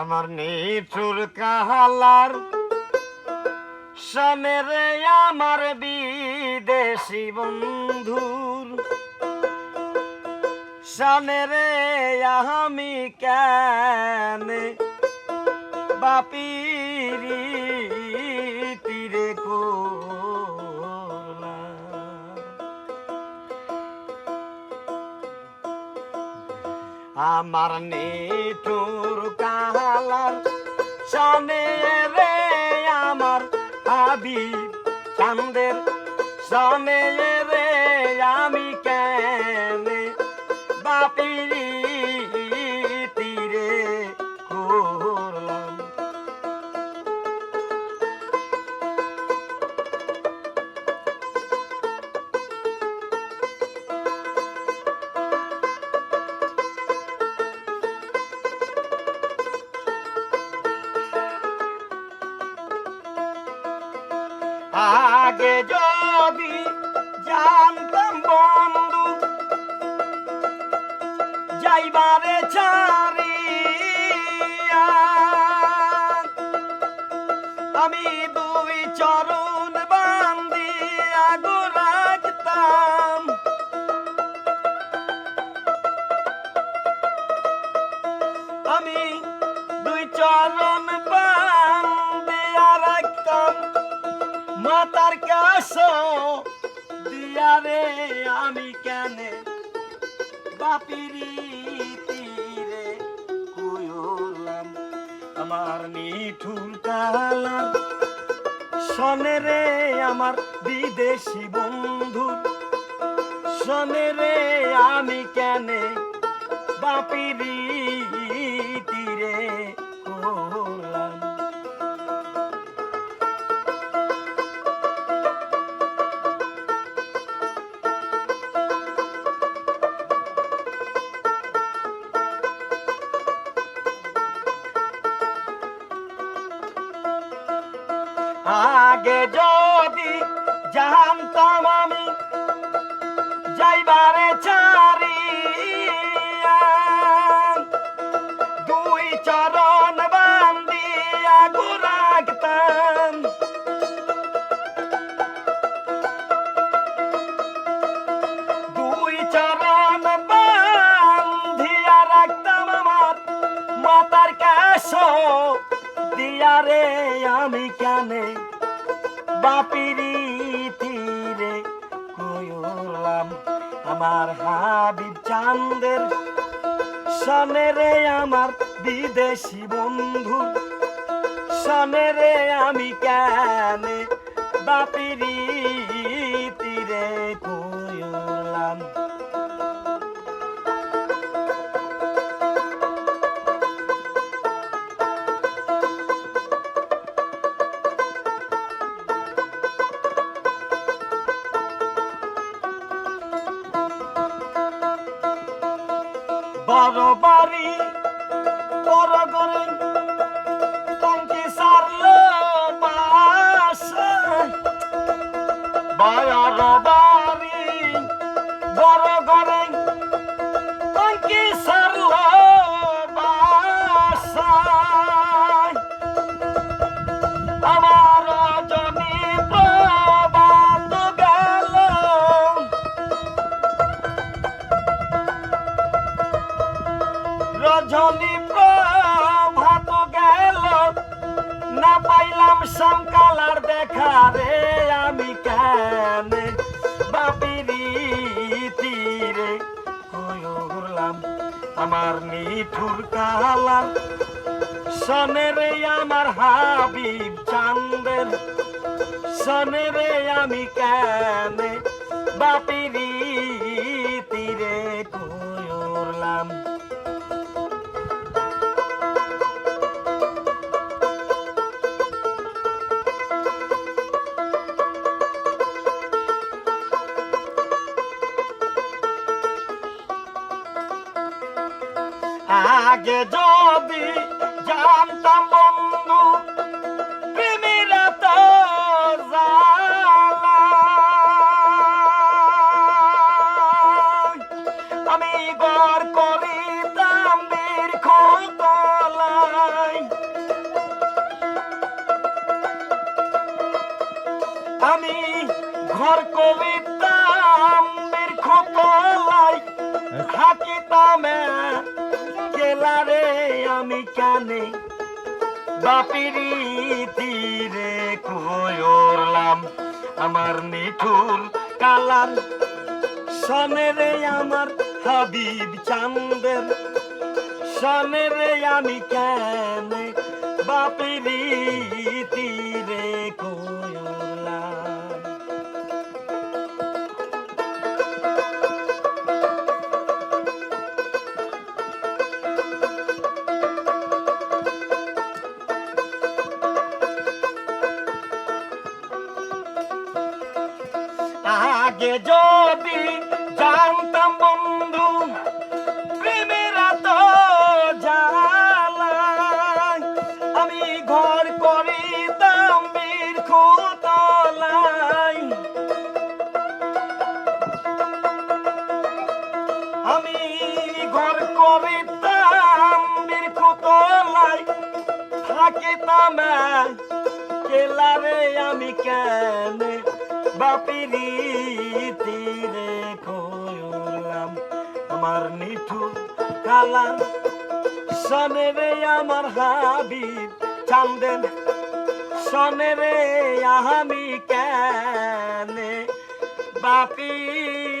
আমার নিঠুর কাহালার সামেরে আমার বিদেশি বন্ধুর। সামেরে আমি কেন বাপিরি আমার নিঠুর কালার সনে রে আমার হাবি চান্দের সনে রে আমি কেনে আগে যদি জানতাম বন্ধু, যাইবারে ছাড়িয়া, আমি দুই চরণ বান্দিয়া গো রাখতাম আমি দুই চরণ কাছ দিয়ারে আমি কেনে? বাপিরি তীরে কুয়লাম আমার নিঠুর কালা। শনে রে আমার বিদেশি বন্ধু, শনে রে আমি কেনে? বাপিরি তীরে করলাম আগে যদি জানতাম আমি যাইবারে চারিয়া দুই চরণ বান্দিয়া গো রাখতাম দুই চরণ বান্ধিয়া রাখতাম আমার মাতার কাছ দিয়ারে আমি কেনে বাপিরি তীরে কয়লাম আমার হাবিব চান্দের সনেরে আমার বিদেশি বন্ধু। সনেরে আমি কেন বাপিরি তীরে কয়লাম বড় বাড়ি বড় করে টঙ্কি সারলো বাসা বড় বাড়ি করে টঙ্কি সারলো পাইলাম সংকালার দেখা রে আমি কেন বাপিরি তীরে কয়লাম আমার নিঠুর কালা সনে রে আমার হাবিব চান্দের সনে রে আমি কেন বাপিরি আগে যদি জানতাম বন্ধু প্রেমীরা তো আমি আমি ঘর কবিতাম বীর খোঁতলায় থাকিতাম কেলারে আমি কানে। বাপিরি তীরে কয়রলাম আমার নিঠুর কালার সনেরে আমার হাবিব চান্দের সনেরে আমি কেন বাপিরি তীরে কয়রলাম আগে যদি জানতাম বন্ধু, প্রেমেরা তো জ্বালায়। আমি ঘর করিতাম বীর খোতলাই আমি ঘর করিতাম বীর খোতলাই থাকিতাম কেলারে আমি কেন বাপিরি তীরে কইলাম, আমার নিঠুর কালাম। সনে রে আমার হাবিব, চান্দেন। সনে রে আমি কেন বাপিরি